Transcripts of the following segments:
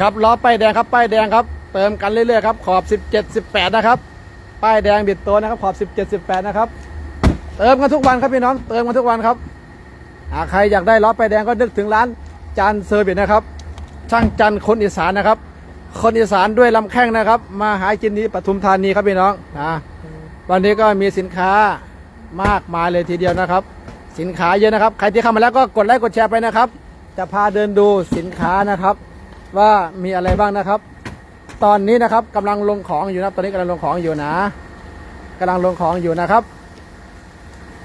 ครับล้อป้ายแดงครับป้ายแดงครับ เติมกันเรื่อยๆครับขอบ 17 18 นะครับ ป้ายแดงบิดตัวนะครับขอบ 17 18 นะครับ เติมกันทุกวันครับพี่น้องเติมกันทุกวันครับหากใครอยากได้ล้อป้ายแดงก็นึกถึงร้านจันเซอร์วิสนะครับ ช่างจันคนอีสานนะครับ คนอีสานด้วยลำแข้งนะครับ มาหากินนี้ปทุมธานีครับพี่น้องนะวันนี้ก็มีสินค้ามากมายเลยทีเดียวนะครับ สินค้าเยอะนะครับ ใครที่เข้ามาแล้วก็กดไลค์กดแชร์ไปนะครับ จะพาเดินดูสินค้านะครับ ว่ามีอะไรบ้างนะครับ ตอนนี้นะครับกำลังลงของอยู่นะครับตอนนี้กำลังลงของอยู่นะกำลังลงของอยู่นะครับ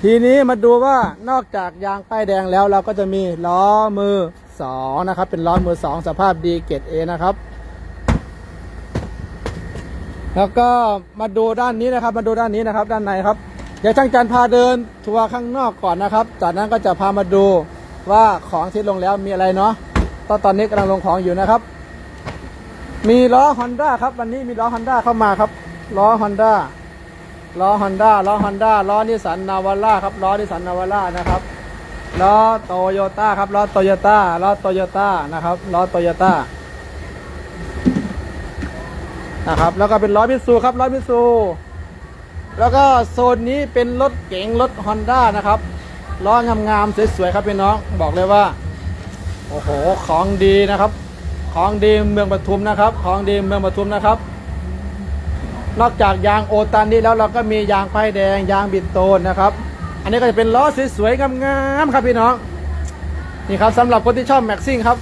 ทีนี้มาดูว่านอกจากยางป้ายแดงแล้วเราก็จะมีล้อมือสองนะครับ เป็นล้อมือสองสภาพดีเกรดเอนะครับ แล้วก็มาดูด้านนี้นะครับ มาดูด้านนี้นะครับ ด้านในครับเดี๋ยวช่างจันพาเดินทัวร์ข้างนอกก่อนนะครับ จากนั้นก็จะพามาดูว่าของที่ลงแล้วมีอะไรเนาะ ตอนตอนนี้กำลังลงของอยู่นะครับ มีล้อฮอนด้าครับวันนี้มีล้อฮอนด้าเข้ามาครับล้อฮอนด้าล้อฮอนด้าล้อฮอนด้าล้อนิสสันนาวาร่าครับล้อนิสสันนาวาร่านะครับล้อโตโยต้าครับล้อโตโยต้าล้อโตโยต้านะครับล้อโตโยต้านะครับแล้วก็เป็นล้อมิซูครับล้อมิซูแล้วก็โซนนี้เป็นรถเก๋งรถฮอนด้านะครับล้องามๆสวยๆครับพี่น้องบอกเลยว่า โอ้โห ของดีนะครับ ของดีเมืองปทุมนะครับ ของดีเมืองปทุมนะครับ นอกจากยางโอตันนี้แล้วเราก็มียางป้ายแดง ยางบิดโตนนะครับ อันนี้ก็จะเป็นล้อสวยๆงามๆครับพี่น้อง นี่ครับสำหรับคนที่ชอบแม็กซิ่งครับ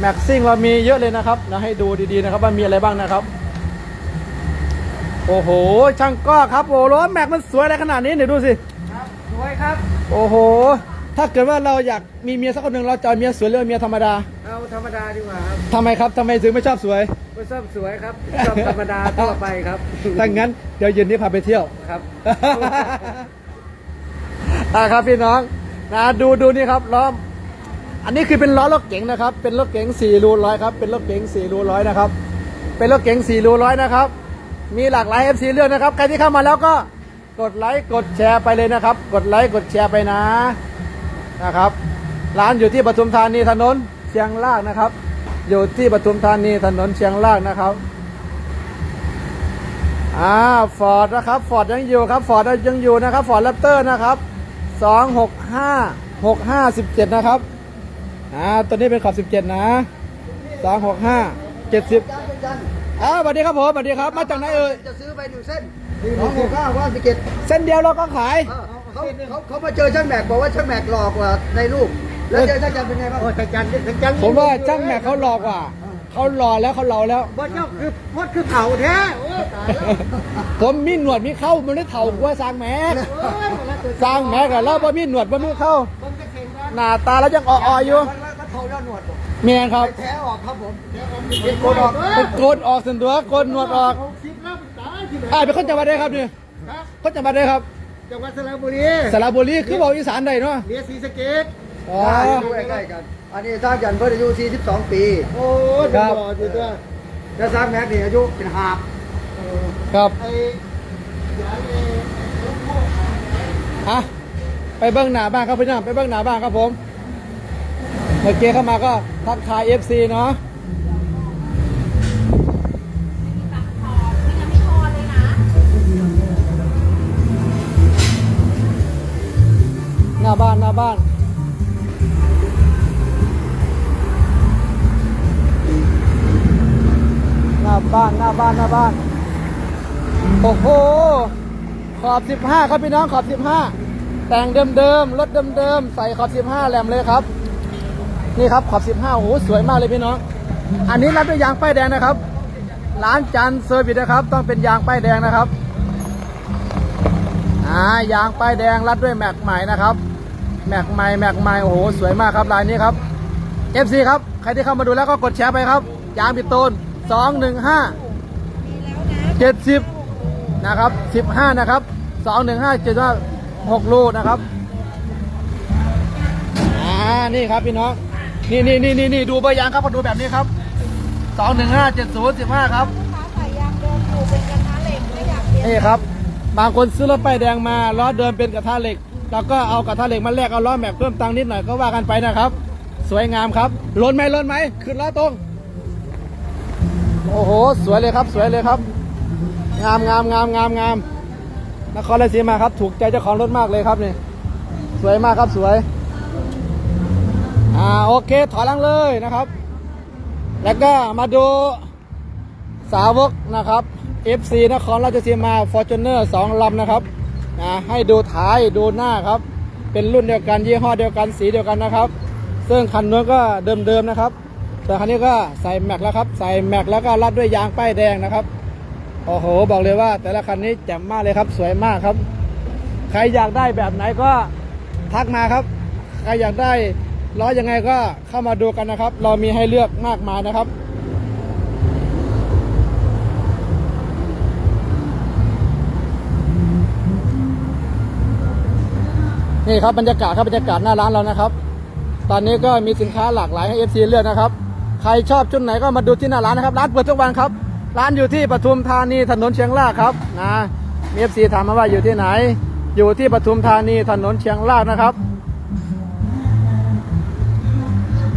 แม็กซิ่งเรามีเยอะเลยนะครับนะให้ดูดีๆนะครับว่ามีอะไรบ้างนะครับ โอ้โห ช่างก้อครับ โอ้ล้อแม็กมันสวยอะไรขนาดนี้เดี๋ยวดูสิ ครับ สวยครับ โอ้โห ถ้าเกิดว่าเราอยากมีเมียสักคนหนึ่งเราจะเอาเมียสวยหรือเอาเมียธรรมดาเอาธรรมดาดีกว่าครับทำไมครับทำไมถึงไม่ชอบสวยไม่ชอบสวยครับชอบธรรมดาทั่วไปครับถ้างั้นเดี๋ยวเย็นนี้พาไปเที่ยวครับอ่าครับพี่น้องนะดูดูนี่ครับล้ออันนี้คือเป็นล้อรถเก๋งนะครับ เป็นรถเก๋งสี่รูร้อยครับเป็นรถเก๋งสี่รูร้อยนะครับ เป็นรถเก๋งสี่รูร้อยนะครับ มีหลากหลาย FC เลือกนะครับใครที่เข้ามาแล้วก็กดไลค์กดแชร์ไปเลยนะครับ กดไลค์กดแชร์ไปนะ นะครับ ร้านอยู่ที่ปทุมธานีถนนเชียงรากนะครับ อยู่ที่ปทุมธานีถนนเชียงรากนะครับอ่าฟอร์ดนะครับฟอร์ดยังอยู่ครับฟอร์ดยังอยู่นะครับฟอร์ดแรปเตอร์นะครับสองหกห้าหกห้าสิบเจ็ดนะครับอ่าตัวนี้เป็นขอบสิบเจ็ดนะสองหกห้าเจ็ดสิบอ่าสวัสดีครับผมสวัสดีครับ มาจากไหนเอ่ยจะซื้อไปหนึ่งเส้นน้องหกเก้าว่าสิเกตเส้นเดียวเราก็ขาย เขาเขาเขามาเจอช่างแม็กบอกว่าช่างแม็กหลอกกว่าในรูป แล้วเจอช่างจันเป็นไงบ้างโอ้ช่างจันช่างจันผมว่าช่างแม็กเขาหลอกว่ะเขาหล่อแล้วเขาเหล่าแล้วบ่เจ้าคือพดคือเผาแท้โอ้ตายแล้วผมมีหนวดมีเข้ามันได้เถ่ากว่าสร้างแม็กสร้างแม็กอะแล้วบ่มีหนวดบ่มีเข้าผมจะเข่งว่าหน้าตาแล้วยังอ่อๆอยู่มันเขายอดหนวดเมียครับแท้ออกครับผมเป็นโกนออกเป็นโกนออกส่วนตัวโกนหนวดออกคิดแล้วตายที่ไหนอ่าเป็นคนจังหวัดใดครับเนี่ยคนจังหวัดใดครับ จังหวัดสระบุรีสระบุรีคือบอกอีสานใดเนาะเมียศรีสะเกดอ๋ออยู่ใกล้ๆกัน อันนี้ช่างจันเพิ่นอายุ42 ปี โอ้ยครับหล่ออยู่ด้วยแล้วสร้างแม็กนี่อายุเป็นหาบครับไอ้ยายเออะไปเบิ้งหน้าบ้านครับพี่น้องไปเบิ้งหน้าบ้านครับผม เมื่อกี้เข้ามาก็ทักทาย FC เนาะ น้าบ้านหน้าบ้านหน้าบ้านหน้าบ้านหน้าบ้านโอ้โหขอบ 15 ครับพี่น้องขอบ 15 แต่งเดิมๆรถเดิมๆใส่ขอบ 15 แหลมเลยครับ นี่ครับขอบ 15โอ้โหสวยมากเลยพี่น้อง อันนี้รับด้วยยางป้ายแดงนะครับร้านจันเซอร์วิสนะครับ ต้องเป็นยางป้ายแดงนะครับอ่ายางป้ายแดงรัดด้วยแม็กใหม่นะครับ แม็กใหม่แม็กใหม่โอ้โหสวยมากครับลายนี้ครับ FC ครับ ใครที่เข้ามาดูแล้วก็กดแชร์ไปครับ ยางปิดโตน215 70 นะครับ 15 นะครับ 215 7ว่า6ลูกนะครับ อ่า นี่ครับพี่น้อง นี่นี่นี่นี่นี่ดูใบยางครับมาดูแบบนี้ครับ215 70 15ครับ ค้าขายยางเดิมอยู่เป็นกระทะเหล็กไม่อยากเปลี่ยน นี่ครับ บางคนซื้อรถป้ายแดงมาล้อเดิมเป็นกระทะเหล็ก แล้วก็เอากระทะเหล็กมาแลกเอาล้อแม็กเพิ่มตังค์นิดหน่อยก็ว่ากันไปนะครับ สวยงามครับล้นไหมล้นไหมขึ้นล้อตรง โอ้โห สวยเลยครับ สวยเลยครับ งามงามงามงามงามนครราชสีมาครับ ถูกใจเจ้าของรถมากเลยครับนี่ สวยมากครับสวย อ่าโอเค ถอยลังเลยนะครับ แล้วก็มาดูสาวกนะครับ FC นครราชสีมา Fortuner 2ลำนะครับ นะให้ดูท้ายดูหน้าครับ เป็นรุ่นเดียวกันยี่ห้อเดียวกันสีเดียวกันนะครับ ซึ่งคันนู้นก็เดิมๆนะครับแต่คันนี้ก็ใส่แม็กแล้วครับใส่แม็กแล้วก็รัดด้วยยางป้ายแดงนะครับโอ้โห บอกเลยว่า แต่ละคันนี้แจ่มมากเลยครับสวยมากครับ ใครอยากได้แบบไหนก็ทักมาครับ ใครอยากได้ล้อยังไงก็เข้ามาดูกันนะครับ เรามีให้เลือกมากมายนะครับ นี่ครับบรรยากาศครับบรรยากาศหน้าร้านเรานะครับ ตอนนี้ก็มีสินค้าหลากหลายให้เอฟซีเลือกนะครับ ใครชอบชุดไหนก็มาดูที่หน้าร้านนะครับ ร้านเปิดทุกวันครับ ร้านอยู่ที่ปทุมธานีถนนเชียงรากครับนะมี FC ถามมาว่าอยู่ที่ไหน อยู่ที่ปทุมธานีถนนเชียงรากนะครับ